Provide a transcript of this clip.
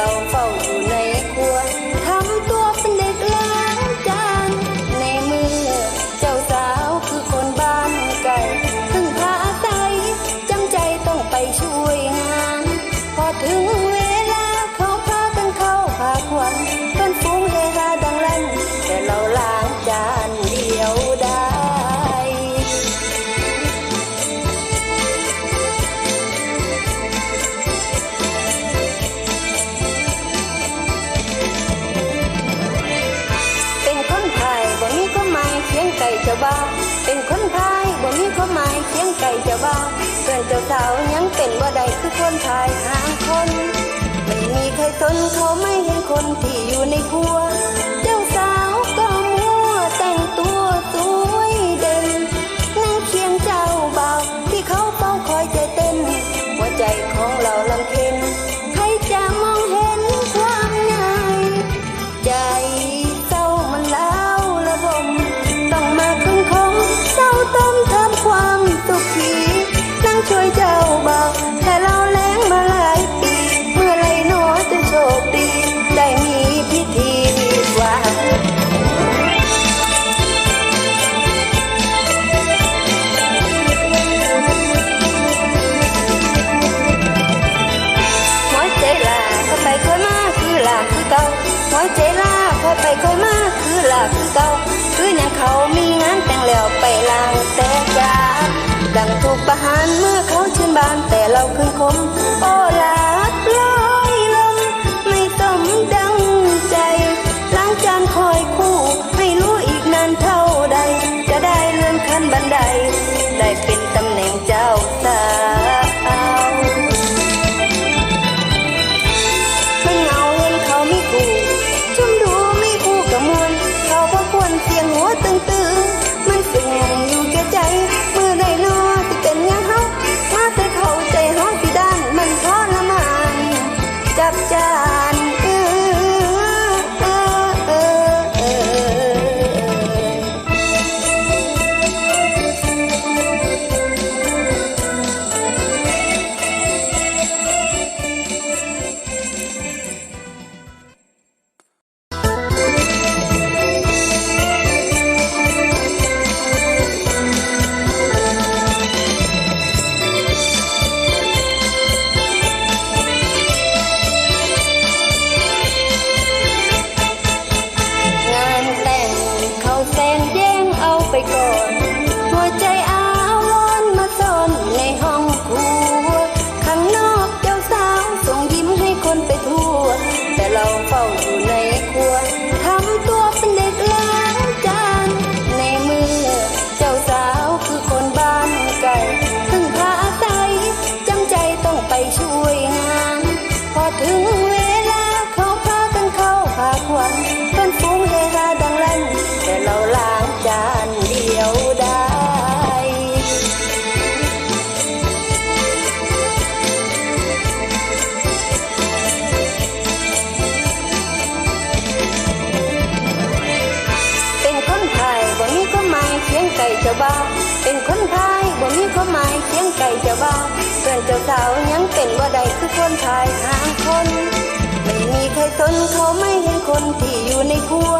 lòng จนเขาไม่เห็นคนที่อยู่ในครัว บานแต่เราคืนคมโอลาลอยลมไม่สมดังใจล้างจานคอยคู่ ไม่รู้อีกนานเท่าใด จะได้เลื่อนขั้นบันไดได้ แฟนแย่งเอาไปก่อน หัวใจอาวอนมาซ่อนในห้องครัว ข้างนอกเจ้าสาวส่งยิ้มให้คนไปทั่ว แต่เราเฝ้าอยู่ในครัว ไก่เจ้าบ้าเป็นคนไทยบ่มีความหมายเสียงไก่เจ้าบ้าเพื่อนเจ้าสาวยังเป็นบ่ได้คือคนไทยหาคน ไม่มีใครสนเขาไม่เห็นคนที่อยู่ในครัว